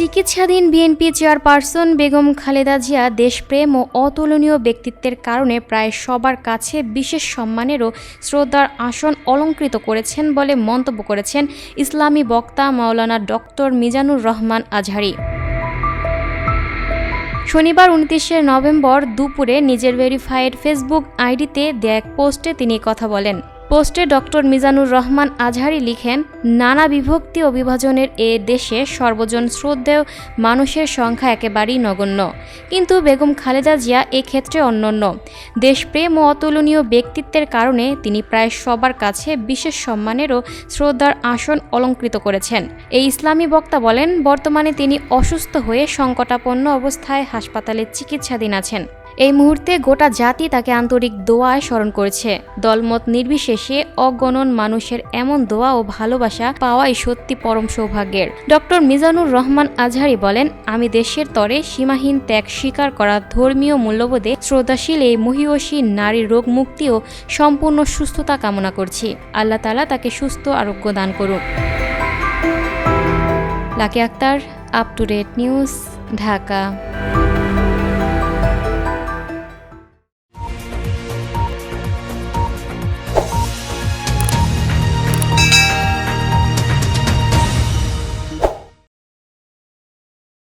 চিকিৎসাধীন BNP chairperson Begum Khaleda Zia দেশপ্রেম ও অতুলনীয় ব্যক্তিত্বের কারণে প্রায় সবার কাছে বিশেষ সম্মানের ও শ্রদ্ধার আসন অলঙ্কৃত করেছেন বলে মন্তব্য করেছেন ইসলামী বক্তা মাওলানা ডক্টর মিজানুর রহমান আজহারি। শনিবার উনত্রিশে নভেম্বর দুপুরে নিজের ভেরিফাইড ফেসবুক আইডিতে দেয়া এক পোস্টে তিনি কথা বলেন। পোস্টে ডক্টর মিজানুর রহমান আজহারি লিখেন, নানা বিভক্তি ও বিভাজনের এ দেশে সর্বজন শ্রদ্ধেয় মানুষের সংখ্যা একেবারেই নগণ্য। কিন্তু বেগম খালেদা জিয়া এক্ষেত্রে অনন্য। দেশপ্রেম ও অতুলনীয় ব্যক্তিত্বের কারণে তিনি প্রায় সবার কাছে বিশেষ সম্মানের ও শ্রদ্ধার আসন অলঙ্কৃত করেছেন। এই ইসলামী বক্তা বলেন, বর্তমানে তিনি অসুস্থ হয়ে সংকটাপন্ন অবস্থায় হাসপাতালে চিকিৎসাধীন আছেন। এই মুহূর্তে গোটা জাতি তাকে আন্তরিক দোয়ায় স্মরণ করেছে। দলমত নির্বিশেষে অগণন মানুষের এমন দোয়া ও ভালোবাসা পাওয়াই সত্যি পরম সৌভাগ্যের। ডক্টর মিজানুর রহমান আজহারি বলেন, আমি দেশের তরে সীমাহীন ত্যাগ স্বীকার করা ধর্মীয় মূল্যবোধে শ্রদ্ধাশীল এই মহিয়সী নারীর রোগ মুক্তি ও সম্পূর্ণ সুস্থতা কামনা করছি। আল্লাহ তালা তাকে সুস্থ আরোগ্য দান করুন Lucky Akter, up to date news, Dhaka.